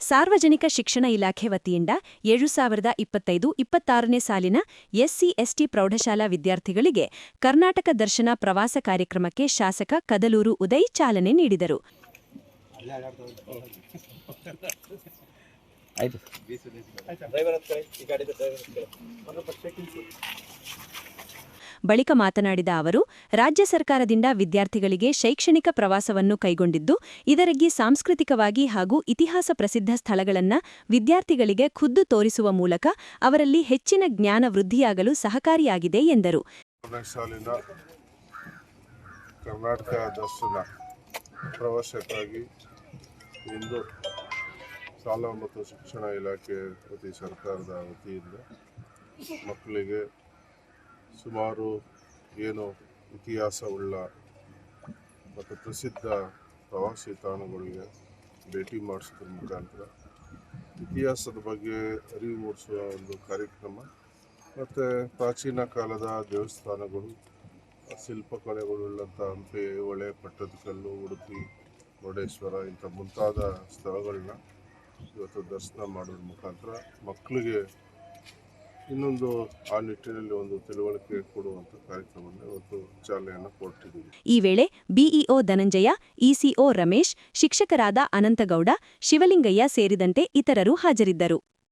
ಸಾರ್ವಜನಿಕ ಶಿಕ್ಷಣ ಇಲಾಖೆ ವತಿಯಿಂದ ಏಳು ಸಾವಿರದ ಇಪ್ಪತ್ತೈದು ಇಪ್ಪತ್ತಾರನೇ ಸಾಲಿನ ಎಸ್ಸಿ ಎಸ್ಟಿ ಪ್ರೌಢಶಾಲಾ ವಿದ್ಯಾರ್ಥಿಗಳಿಗೆ ಕರ್ನಾಟಕ ದರ್ಶನ ಪ್ರವಾಸ ಕಾರ್ಯಕ್ರಮಕ್ಕೆ ಶಾಸಕ ಕದಲೂರು ಉದಯ್ ಚಾಲನೆ ನೀಡಿದರು. ಆಯ್ತು. ಬಳಿಕ ಮಾತನಾಡಿದ ಅವರು, ರಾಜ್ಯ ಸರ್ಕಾರದಿಂದ ವಿದ್ಯಾರ್ಥಿಗಳಿಗೆ ಶೈಕ್ಷಣಿಕ ಪ್ರವಾಸವನ್ನು ಕೈಗೊಂಡಿದ್ದು, ಇದರಲ್ಲಿ ಸಾಂಸ್ಕೃತಿಕವಾಗಿ ಹಾಗೂ ಇತಿಹಾಸ ಪ್ರಸಿದ್ಧ ಸ್ಥಳಗಳನ್ನು ವಿದ್ಯಾರ್ಥಿಗಳಿಗೆ ಖುದ್ದು ತೋರಿಸುವ ಮೂಲಕ ಅವರಲ್ಲಿ ಹೆಚ್ಚಿನ ಜ್ಞಾನ ವೃದ್ಧಿಯಾಗಲು ಸಹಕಾರಿಯಾಗಿದೆ ಎಂದರು. ಶಾಲಾ ಮತ್ತು ಶಿಕ್ಷಣ ಇಲಾಖೆ ಪ್ರತಿ ಸರ್ಕಾರದ ವತಿಯಿಂದ ಮಕ್ಕಳಿಗೆ ಸುಮಾರು ಏನು ಇತಿಹಾಸವುಳ್ಳ ಮತ್ತು ಪ್ರಸಿದ್ಧ ಪ್ರವಾಸಿ ತಾಣಗಳಿಗೆ ಭೇಟಿ ಮಾಡಿಸೋದ್ರ ಮುಖಾಂತರ ಇತಿಹಾಸದ ಬಗ್ಗೆ ಅರಿವು ಮೂಡಿಸುವ ಒಂದು ಕಾರ್ಯಕ್ರಮ. ಮತ್ತು ಪ್ರಾಚೀನ ಕಾಲದ ದೇವಸ್ಥಾನಗಳು ಶಿಲ್ಪಕಲೆಗಳುಳ್ಳಂಥ ಹಂಪೆ, ಹೊಳೆ ಪಟ್ಟದಕಲ್ಲು, ಉಡುಪಿ, ಮುರುಡೇಶ್ವರ ಇಂಥ ಮುಂತಾದ ಸ್ಥಳಗಳನ್ನ ಇವತ್ತು ದರ್ಶನ ಮಾಡೋದ್ರ ಮುಖಾಂತರ ಮಕ್ಕಳಿಗೆ ಇನ್ನೊಂದು ಆ ನಿಟ್ಟಿನಲ್ಲಿ ಒಂದು ತಿಳುವಳಿಕೆ ಕೊಡುವಂಥ ಕಾರ್ಯಕ್ರಮವನ್ನು ಇವತ್ತು ಚಾಲನೆಯನ್ನು ಕೊಟ್ಟಿದ್ದೀವಿ ಈ ವೇಳೆ ಬಿಇಒ ಧನಂಜಯ, ಇಸಿಒ ರಮೇಶ್, ಶಿಕ್ಷಕರಾದ ಅನಂತಗೌಡ, ಶಿವಲಿಂಗಯ್ಯ ಸೇರಿದಂತೆ ಇತರರು ಹಾಜರಿದ್ದರು.